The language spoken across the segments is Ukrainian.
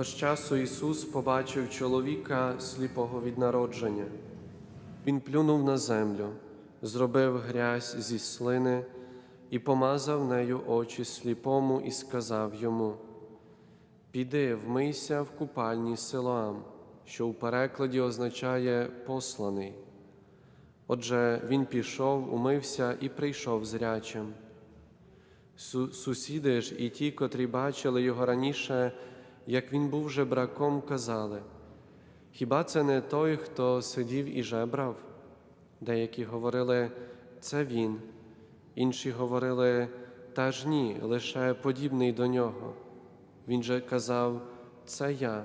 Того ж часу Ісус побачив чоловіка сліпого від народження. Він плюнув на землю, зробив грязь зі слини і помазав нею очі сліпому і сказав йому: Піди, вмийся в купальні Силоам, що у перекладі означає посланий. Отже, він пішов, умився і прийшов зрячим. Сусіди ж і ті, котрі бачили його раніше, як він був жебраком, казали: Хіба це не той, хто сидів і жебрав? Деякі говорили, це він, інші говорили, та ж ні, лише подібний до нього. Він же казав, це я.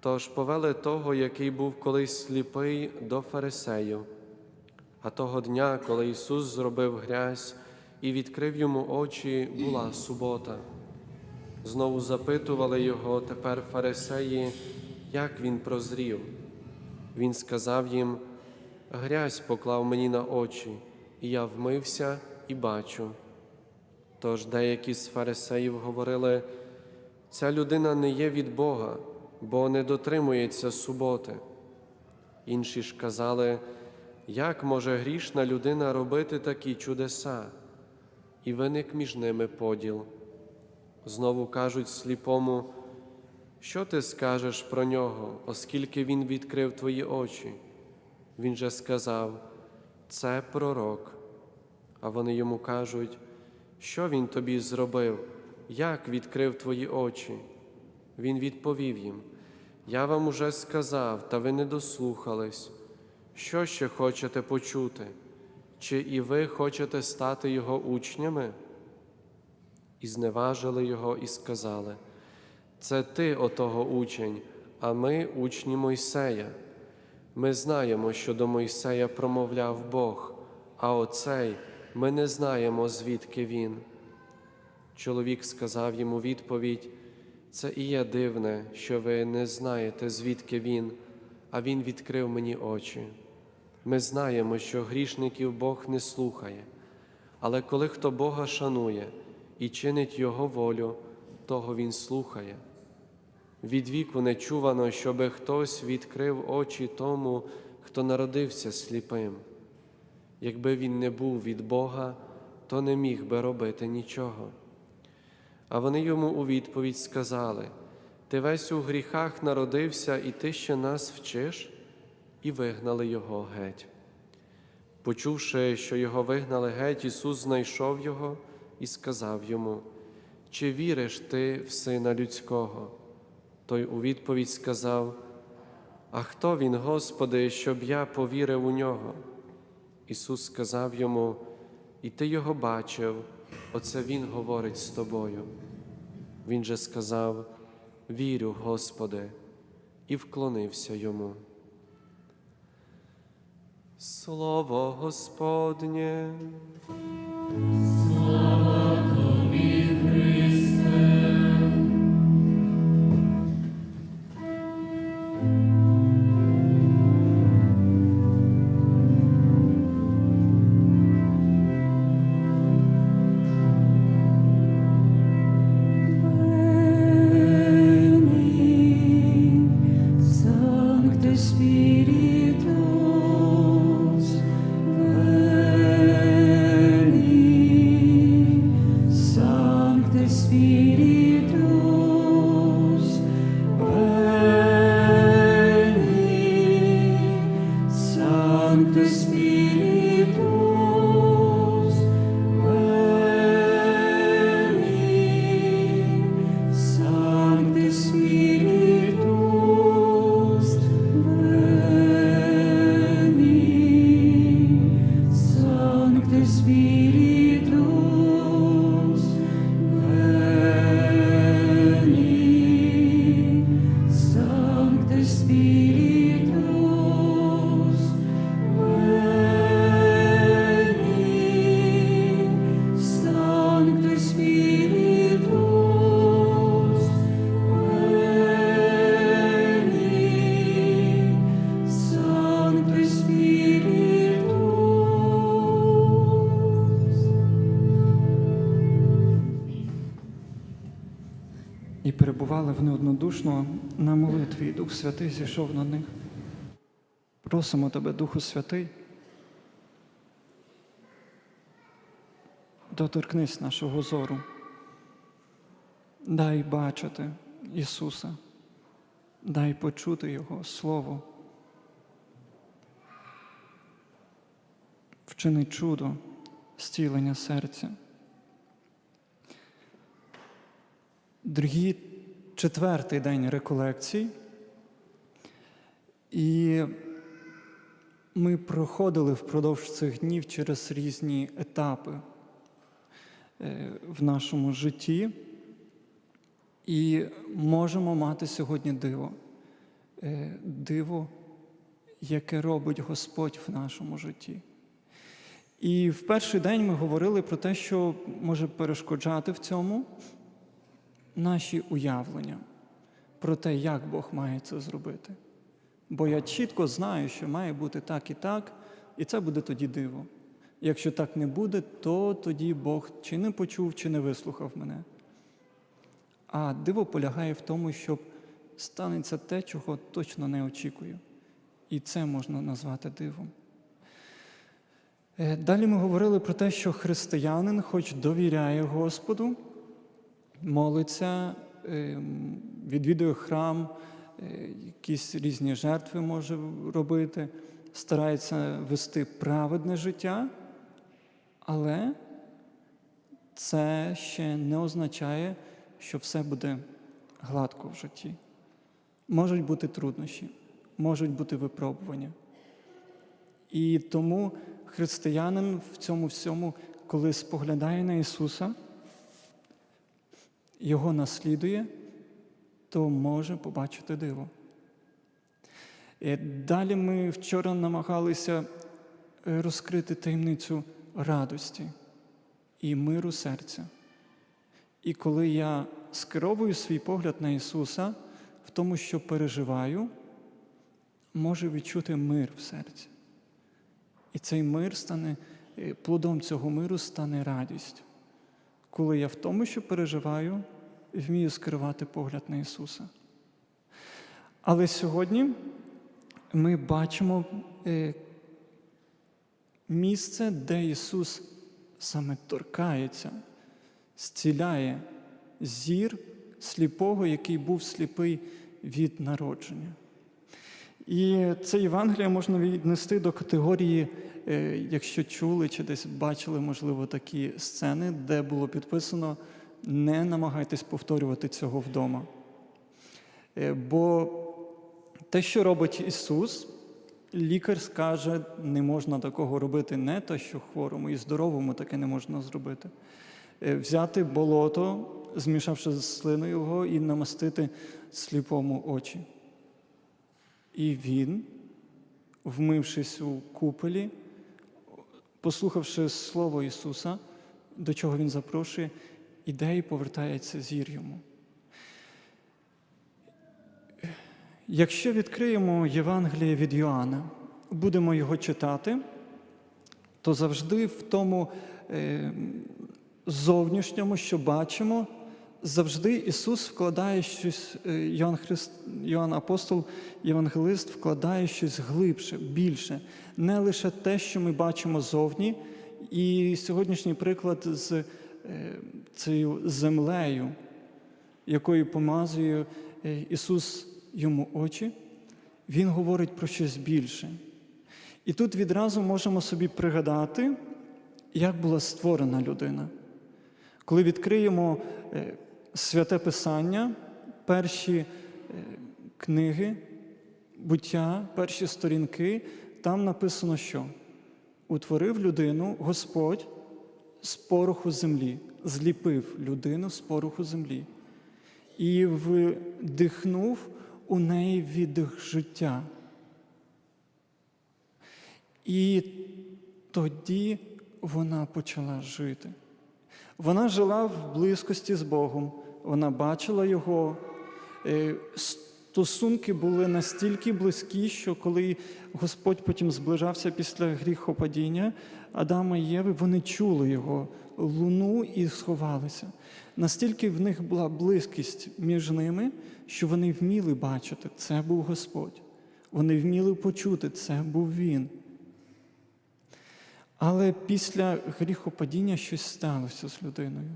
Тож повели того, який був колись сліпий, до фарисеїв. А того дня, коли Ісус зробив грязь і відкрив йому очі, була субота. Знову запитували його тепер фарисеї, як він прозрів. Він сказав їм: Грязь поклав мені на очі, і я вмився і бачу. Тож деякі з фарисеїв говорили: ця людина не є від Бога, бо не дотримується суботи. Інші ж казали, як може грішна людина робити такі чудеса, і виник між ними поділ. Знову кажуть сліпому, що ти скажеш про нього, оскільки він відкрив твої очі? Він же сказав, це пророк. А вони йому кажуть, що він тобі зробив, як відкрив твої очі? Він відповів їм: Я вам уже сказав, та ви не дослухались. Що ще хочете почути? Чи і ви хочете стати його учнями? І зневажили його і сказали: Це ти отого учень, а ми учні Мойсея. Ми знаємо, що до Мойсея промовляв Бог, а оцей ми не знаємо, звідки він. Чоловік сказав йому відповідь: Це і є дивне, що ви не знаєте, звідки він, а він відкрив мені очі. Ми знаємо, що грішників Бог не слухає, але коли хто Бога шанує і чинить Його волю, того Він слухає. Від віку не чувано, щоби хтось відкрив очі тому, хто народився сліпим. Якби він не був від Бога, то не міг би робити нічого. А вони йому у відповідь сказали: Ти весь у гріхах народився, і ти ще нас вчиш, і вигнали його геть. Почувши, що його вигнали геть, Ісус знайшов його і сказав йому: Чи віриш ти в Сина Людського? Той у відповідь сказав: А хто він, Господи, щоб я повірив у нього? Ісус сказав йому: І ти його бачив, оце Він говорить з тобою. Він же сказав: Вірю, Господи, і вклонився йому. Слово Господнє. Вони однодушно на молитві, і Дух Святий зійшов на них. Просимо Тебе, Духу Святий, доторкнись нашого зору. Дай бачити Ісуса, дай почути Його Слово. Вчини чудо зцілення серця. Дорогі, четвертий день реколекцій. І ми проходили впродовж цих днів через різні етапи е, в нашому житті і можемо мати сьогодні диво. Е, Диво, яке робить Господь в нашому житті. І в перший день ми говорили про те, що може перешкоджати в цьому наші уявлення про те, як Бог має це зробити. Бо я чітко знаю, що має бути так і так, і це буде тоді диво. Якщо так не буде, то тоді Бог чи не почув, чи не вислухав мене. А диво полягає в тому, щоб станеться те, чого точно не очікую. І це можна назвати дивом. Е, Далі ми говорили про те, що християнин, хоч довіряє Господу, молиться, ем, відвідує храм, е, якісь різні жертви може робити, старається вести праведне життя, але це ще не означає, що все буде гладко в житті. Можуть бути труднощі, можуть бути випробування. І тому християнин в цьому всьому, коли споглядає на Ісуса, його наслідує, то може побачити диво. І далі ми вчора намагалися е, розкрити таємницю радості і миру серця. І коли я скеровую свій погляд на Ісуса в тому, що переживаю, можу відчути мир в серці. І цей мир стане, е, плодом цього миру стане радість. Коли я в тому, що переживаю, вмію скривати погляд на Ісуса. Але сьогодні ми бачимо е, місце, де Ісус саме торкається, зціляє зір сліпого, який був сліпий від народження. І це Євангеліє можна віднести до категорії, е, якщо чули чи десь бачили, можливо, такі сцени, де було підписано не намагайтесь повторювати цього вдома. Е, Бо те, що робить Ісус, лікар скаже, не можна такого робити, не те, що хворому і здоровому таке не можна зробити. Е, Взяти болото, змішавши з слиною його, і намастити сліпому очі. І він, вмившись у куполі, послухавши Слово Ісуса, до чого Він запрошує, іде і повертається зір йому. Якщо відкриємо Євангеліє від Йоанна, будемо його читати, то завжди в тому е, зовнішньому, що бачимо, завжди Ісус вкладає щось, е, Йоанн, Христ, Йоанн Апостол, Євангелист вкладає щось глибше, більше, не лише те, що ми бачимо зовні. І сьогоднішній приклад з е, цією землею, якою помазує е, Ісус йому очі, Він говорить про щось більше. І тут відразу можемо собі пригадати, як була створена людина. Коли відкриємо святе Писання, перші е, книги, буття, перші сторінки, там написано, що утворив людину Господь з пороху землі, зліпив людину з пороху землі і вдихнув у неї віддих життя. І тоді вона почала жити. Вона жила в близькості з Богом, вона бачила Його, е, стосунки були настільки близькі, що коли Господь потім зближався після гріхопадіння Адама і Єви, вони чули його луну і сховалися. Настільки в них була близькість між ними, що вони вміли бачити, це був Господь. Вони вміли почути, це був Він. Але після гріхопадіння щось сталося з людиною.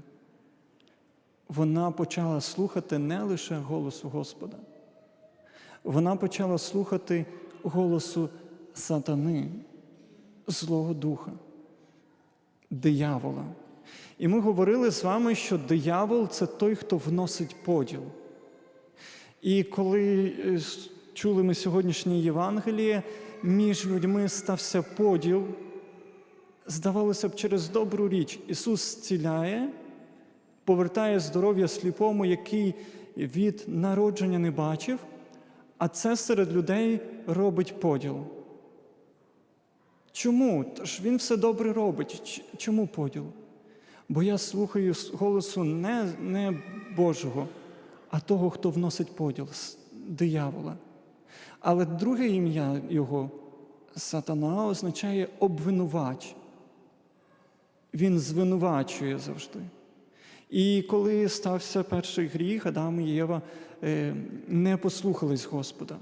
Вона почала слухати не лише голосу Господа, вона почала слухати голосу сатани, Злого Духа, диявола. І ми говорили з вами, що диявол це той, хто вносить поділ. І коли е, чули ми сьогоднішнє Євангеліє, між людьми стався поділ. Здавалося б, через добру річ Ісус зціляє, повертає здоров'я сліпому, який від народження не бачив, а це серед людей робить поділ. Чому? Тож він все добре робить. Чому поділ? Бо я слухаю голосу не, не Божого, а того, хто вносить поділ, диявола. Але друге ім'я його сатана означає обвинувач. Він звинувачує завжди. І коли стався перший гріх, Адам і Єва е, не послухались Господа.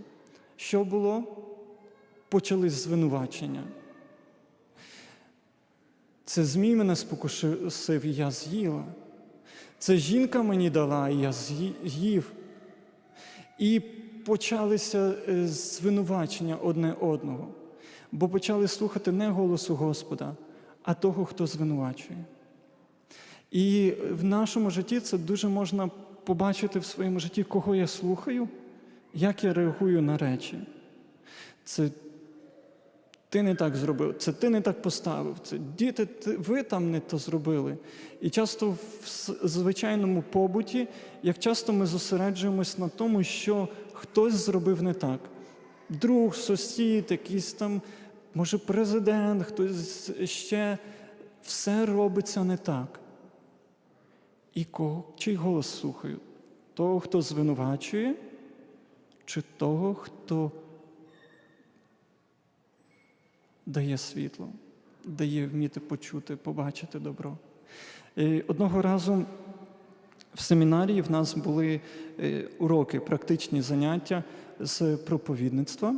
Що було? Почались звинувачення. Це змій мене спокусив, і я з'їла. Це жінка мені дала, і я з'їв. І почалися е, звинувачення одне одного, бо почали слухати не голосу Господа, а того, хто звинувачує. І в нашому житті це дуже можна побачити в своєму житті, кого я слухаю, як я реагую на речі. Це ти не так зробив, це ти не так поставив, це діти, ти- ви там не то зробили. І часто в звичайному побуті, як часто ми зосереджуємось на тому, що хтось зробив не так. Друг, сусід, якийсь там, може, президент, хтось ще все робиться не так. І кого, чий голос слухаю? Того, хто звинувачує, чи того, хто дає світло, дає вміти почути, побачити добро. І одного разу в семінарії в нас були е, уроки, практичні заняття з проповідництва.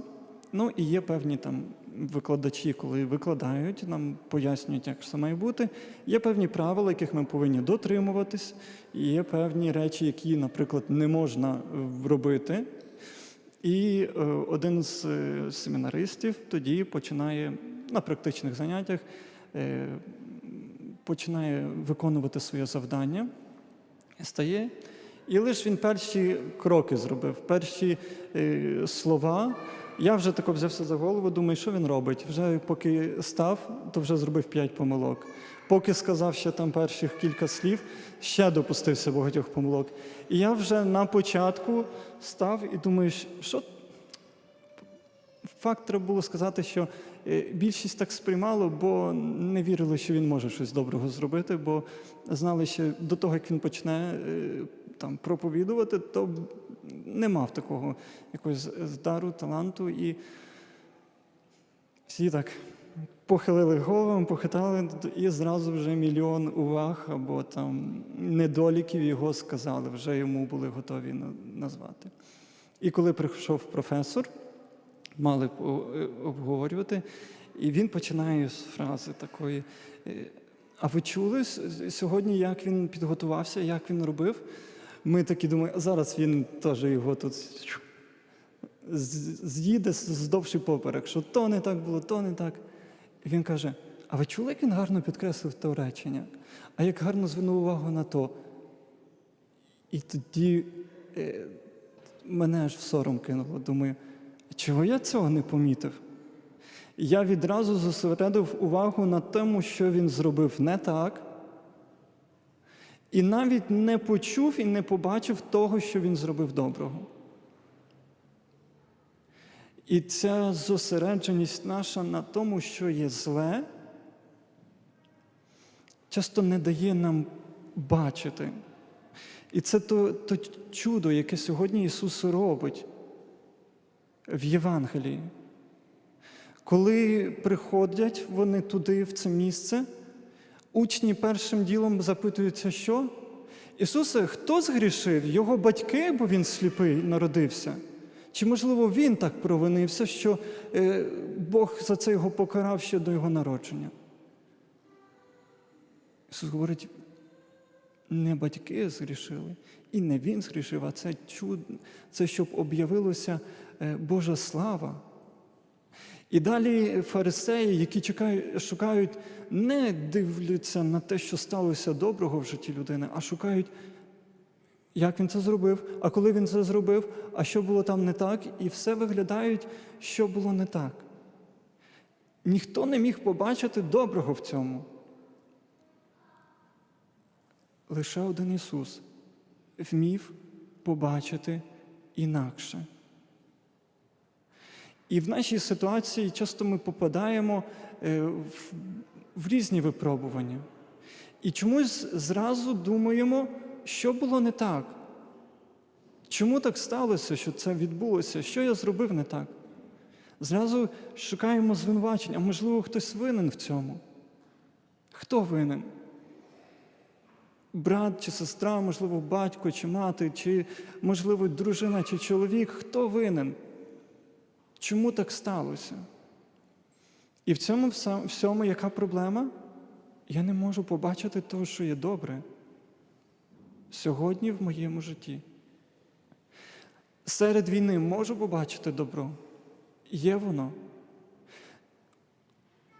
Ну і є певні там викладачі, коли викладають, нам пояснюють, як це має бути. Є певні правила, яких ми повинні дотримуватись, і є певні речі, які, наприклад, не можна е, робити. І е, один з е, семінаристів тоді починає на практичних заняттях починає виконувати своє завдання, стає. І лише він перші кроки зробив, перші слова. Я вже тако взявся за голову, думаю, що він робить. Вже поки став, то вже зробив п'ять помилок. Поки сказав ще там перших кілька слів, ще допустився багатьох помилок. І я вже на початку став і думаю, що факт треба було сказати, що е, більшість так сприймало, бо не вірили, що він може щось доброго зробити, бо знали, що до того, як він почне е, там проповідувати, то не мав такого якогось здару, таланту. І всі так похилили головами, похитали, і зразу вже мільйон уваг або там недоліків його сказали, вже йому були готові назвати. І коли прийшов професор, мали обговорювати, і він починає з фрази такої. е, А ви чули сьогодні, як він підготувався, як він робив? Ми такі думаємо, зараз він теж його тут з'їде з- здовший поперек, що то не так було, то не так. І він каже: А ви чули, як він гарно підкреслив то речення? А як гарно звернув увагу на то? І тоді е, мене аж в сором кинуло. Думаю, чого я цього не помітив? Я відразу зосередив увагу на тому, що він зробив не так, і навіть не почув і не побачив того, що він зробив доброго. І ця зосередженість наша на тому, що є зле, часто не дає нам бачити. І це то, то чудо, яке сьогодні Ісус робить. в Євангелії. Коли приходять вони туди, в це місце, учні першим ділом запитуються, що? Ісусе, хто згрішив? Його батьки, бо він сліпий народився? Чи, можливо, він так провинився, що е, Бог за це його покарав ще до його народження? Ісус говорить, не батьки згрішили, і не він згрішив, а це чуд, це щоб об'явилося е, Божа слава. І далі фарисеї, які чекають, шукають, не дивляться на те, що сталося доброго в житті людини, а шукають, як він це зробив, а коли він це зробив, а що було там не так, і все виглядають, що було не так. Ніхто не міг побачити доброго в цьому. Лише один Ісус вмів побачити інакше. І в нашій ситуації часто ми попадаємо е, в, різні випробування. І чомусь зразу думаємо, що було не так. Чому так сталося, що це відбулося? Що я зробив не так? Зразу шукаємо звинувачення, а можливо, хтось винен в цьому. Хто винен? Брат чи сестра, можливо, батько чи мати, чи, можливо, дружина чи чоловік. Хто винен? Чому так сталося? І в цьому всьому яка проблема? Я не можу побачити того, що є добре сьогодні в моєму житті. Серед війни можу побачити добро. Є воно.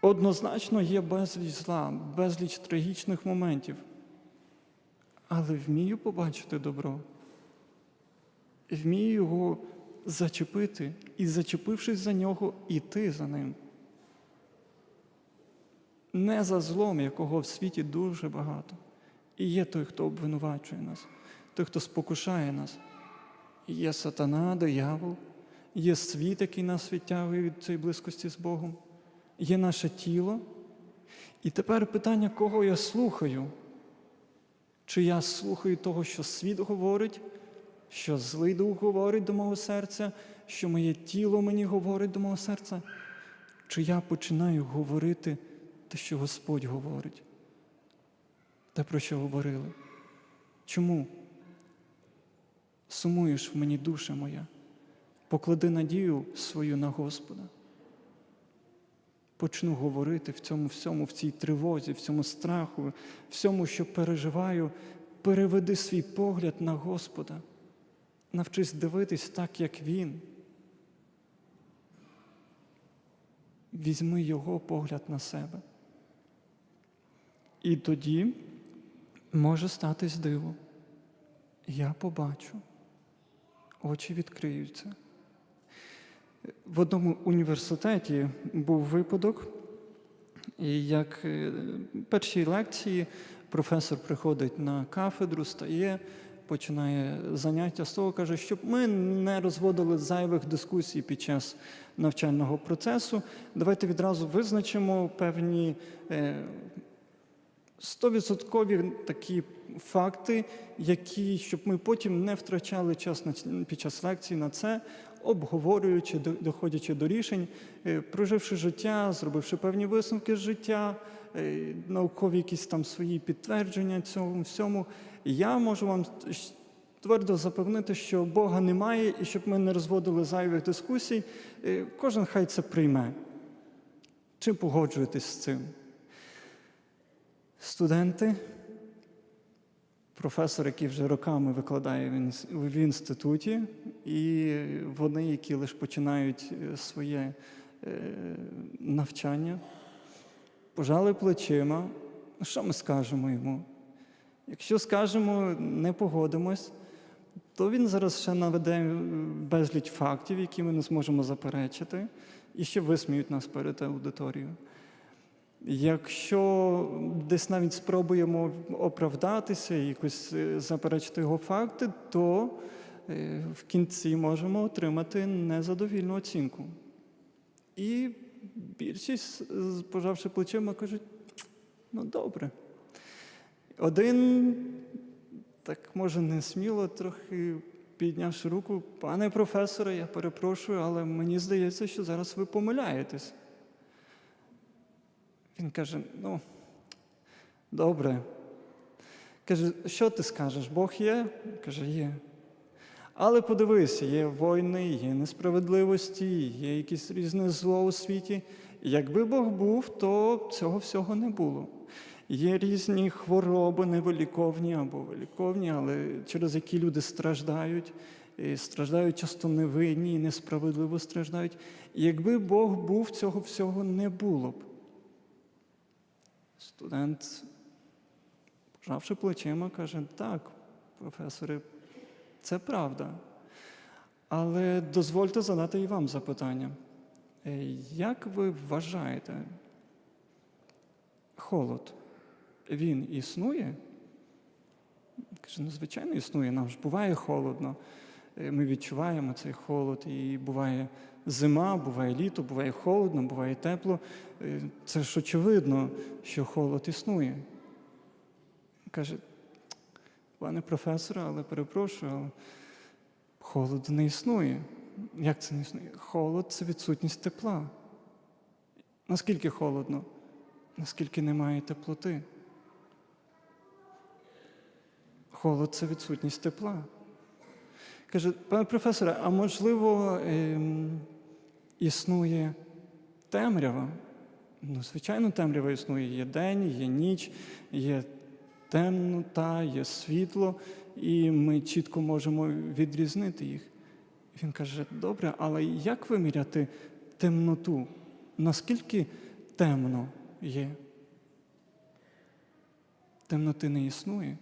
Однозначно є безліч зла, безліч трагічних моментів. Але вмію побачити добро. Вмію його зачепити і, зачепившись за нього, іти за ним. Не за злом, якого в світі дуже багато. І є той, хто обвинувачує нас, той, хто спокушає нас. Є сатана, диявол, є світ, який нас відтягує від цієї близькості з Богом, є наше тіло. І тепер питання, кого я слухаю? Чи я слухаю того, що світ говорить, що злий дух говорить до мого серця, що моє тіло мені говорить до мого серця? Чи я починаю говорити те, що Господь говорить? Те, про що говорили? Чому? Сумуєш в мені душа моя, поклади надію свою на Господа. Почну говорити в цьому всьому, в цій тривозі, в цьому страху, всьому, що переживаю, переведи свій погляд на Господа. Навчись дивитись так, як Він. Візьми Його погляд на себе. І тоді може статись диво. Я побачу, очі відкриються. В одному університеті був випадок, і як е, першій лекції професор приходить на кафедру, стає, починає заняття. З того, каже, щоб ми не розводили зайвих дискусій під час навчального процесу. Давайте відразу визначимо певні е, стовідсоткові такі факти, які, щоб ми потім не втрачали час під час лекції на це, обговорюючи, доходячи до рішень, е, проживши життя, зробивши певні висновки з життя, е, наукові якісь там свої підтвердження цьому всьому, я можу вам твердо запевнити, що Бога немає, і щоб ми не розводили зайвих дискусій, е, кожен хай це прийме. Чи погоджуєтесь з цим? Студенти, професор, який вже роками викладає в інституті, і вони, які лише починають е, своє е, навчання, пожали плечима. Що ми скажемо йому? Якщо скажемо, не погодимось, то він зараз ще наведе безліч фактів, які ми не зможемо заперечити, і ще висміють нас перед аудиторією. Якщо десь навіть спробуємо оправдатися і якось е, заперечити його факти, то е, в кінці можемо отримати незадовільну оцінку. І більшість, пожавши плечима, кажуть: ну добре. Один, так може не сміло, трохи піднявши руку, пане професоре, я перепрошую, але мені здається, що зараз ви помиляєтесь. Він каже: ну, добре. Каже, що ти скажеш? Бог є? Каже, є. Але подивися, є війни, є несправедливості, є якесь різне зло у світі. Якби Бог був, то цього всього не було. Є різні хвороби невиліковні або виліковні, але через які люди страждають, і страждають часто невинні і несправедливо страждають. Якби Бог був, цього всього не було б. Студент, пожавши плечима, каже: так, професоре, це правда. Але дозвольте задати і вам запитання. Е, Як ви вважаєте, холод, він існує? Каже, ну, звичайно, існує. Нам ж буває холодно. Е, Ми відчуваємо цей холод. І буває зима, буває літо, буває холодно, буває тепло. Е, Це ж очевидно, що холод існує. Каже, пане професоре, але перепрошую, але холоду не існує. Як це не існує? Холод це відсутність тепла. Наскільки холодно? Наскільки немає теплоти? Холод це відсутність тепла. Каже, пане професоре, а можливо, ем, існує темрява? Ну, звичайно, темрява існує. Є день, є ніч, є темнота, є світло, і ми чітко можемо відрізнити їх. Він каже: добре, але як виміряти темноту? Наскільки темно є? Темноти не існує.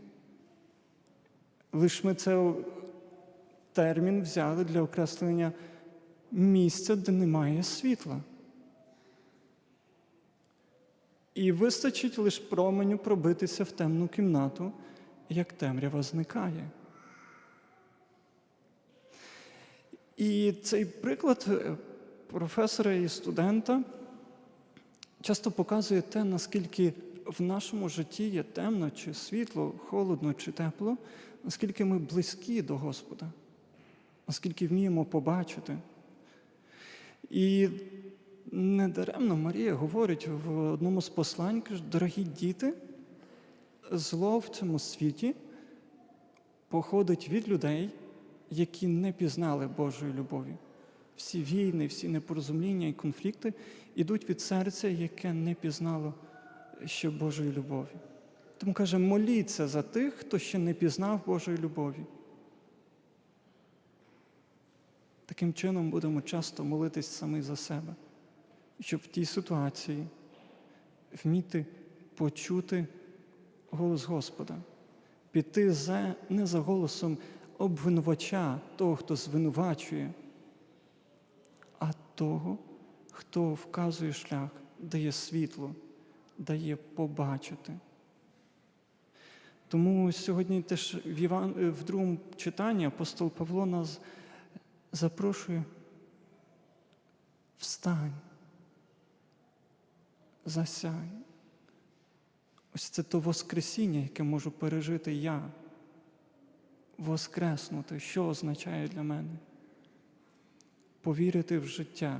Лиш ми це термін взяли для окреслення місця, де немає світла. І вистачить лише променю пробитися в темну кімнату, як темрява зникає. І цей приклад е, професора і студента часто показує те, наскільки в нашому житті є темно чи світло, холодно чи тепло, наскільки ми близькі до Господа, наскільки вміємо побачити. І недаремно Марія говорить в одному з послань, каже, дорогі діти, зло в цьому світі походить від людей, які не пізнали Божої любові. Всі війни, всі непорозуміння і конфлікти йдуть від серця, яке не пізнало ще Божої любові. Тому каже, моліться за тих, хто ще не пізнав Божої любові. Таким чином будемо часто молитись самі за себе, щоб в тій ситуації вміти почути голос Господа, піти за, не за голосом обвинувача, того, хто звинувачує, а того, хто вказує шлях, дає світло, дає побачити. Тому сьогодні теж в, Іван, в другому читанні апостол Павло нас запрошує встань, засяй. Ось це то Воскресіння, яке можу пережити я. Воскреснути, що означає для мене? Повірити в життя,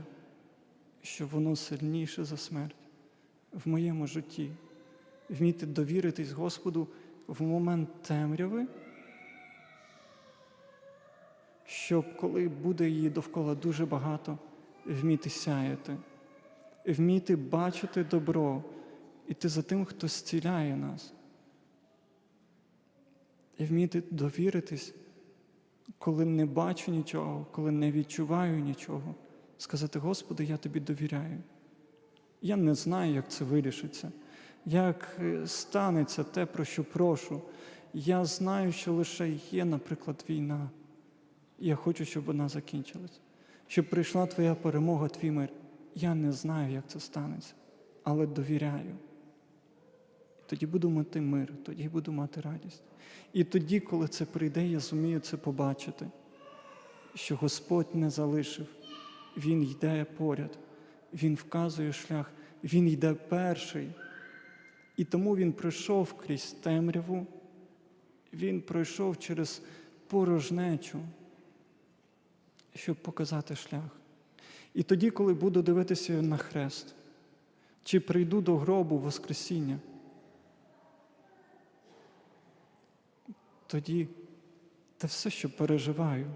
що воно сильніше за смерть в моєму житті, вміти довіритись Господу в момент темряви, щоб коли буде її довкола дуже багато, вміти сяяти, вміти бачити добро, іти за тим, хто зціляє нас. І вміти довіритись, коли не бачу нічого, коли не відчуваю нічого, сказати, Господи, я тобі довіряю. Я не знаю, як це вирішиться, як е, станеться те, про що прошу. Я знаю, що лише є, наприклад, війна. Я хочу, щоб вона закінчилась, щоб прийшла твоя перемога, твій мир. Я не знаю, як це станеться, але довіряю. Тоді буду мати мир, тоді буду мати радість. І тоді, коли це прийде, я зумію це побачити, що Господь не залишив, Він йде поряд, Він вказує шлях, Він йде перший. І тому Він пройшов крізь темряву, Він пройшов через порожнечу, щоб показати шлях. І тоді, коли буду дивитися на хрест, чи прийду до гробу Воскресіння, тоді те все, що переживаю,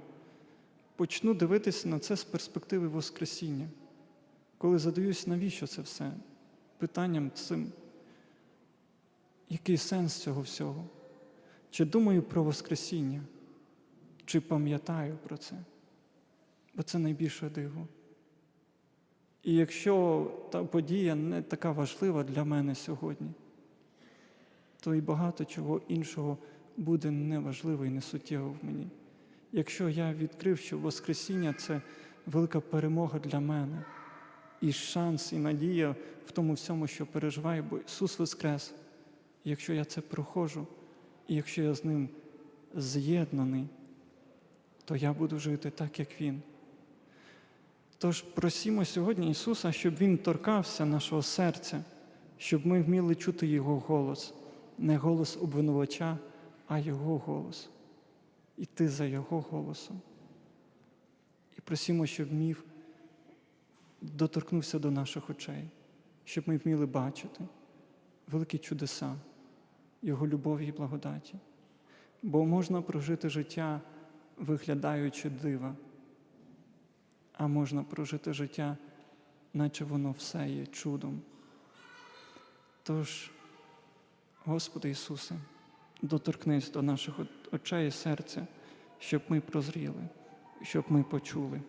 почну дивитися на це з перспективи Воскресіння. Коли задаюсь, навіщо це все? Питанням цим, який сенс цього всього? Чи думаю про Воскресіння, чи пам'ятаю про це? Бо це найбільше диво. І якщо та подія не така важлива для мене сьогодні, то і багато чого іншого буде неважливо і несуттєво в мені. Якщо я відкрив, що Воскресіння це велика перемога для мене, і шанс, і надія в тому всьому, що переживаю, бо Ісус Воскрес. Якщо я це проходжу, і якщо я з Ним з'єднаний, то я буду жити так, як Він. Тож просімо сьогодні Ісуса, щоб Він торкався нашого серця, щоб ми вміли чути Його голос, не голос обвинувача, а Його голос. Іти за Його голосом. І просімо, щоб міф доторкнувся до наших очей, щоб ми вміли бачити великі чудеса, Його любові і благодаті. Бо можна прожити життя, виглядаючи дива, а можна прожити життя, наче воно все є чудом. Тож, Господи Ісусе, доторкнись до наших очей і серця, щоб ми прозріли, щоб ми почули.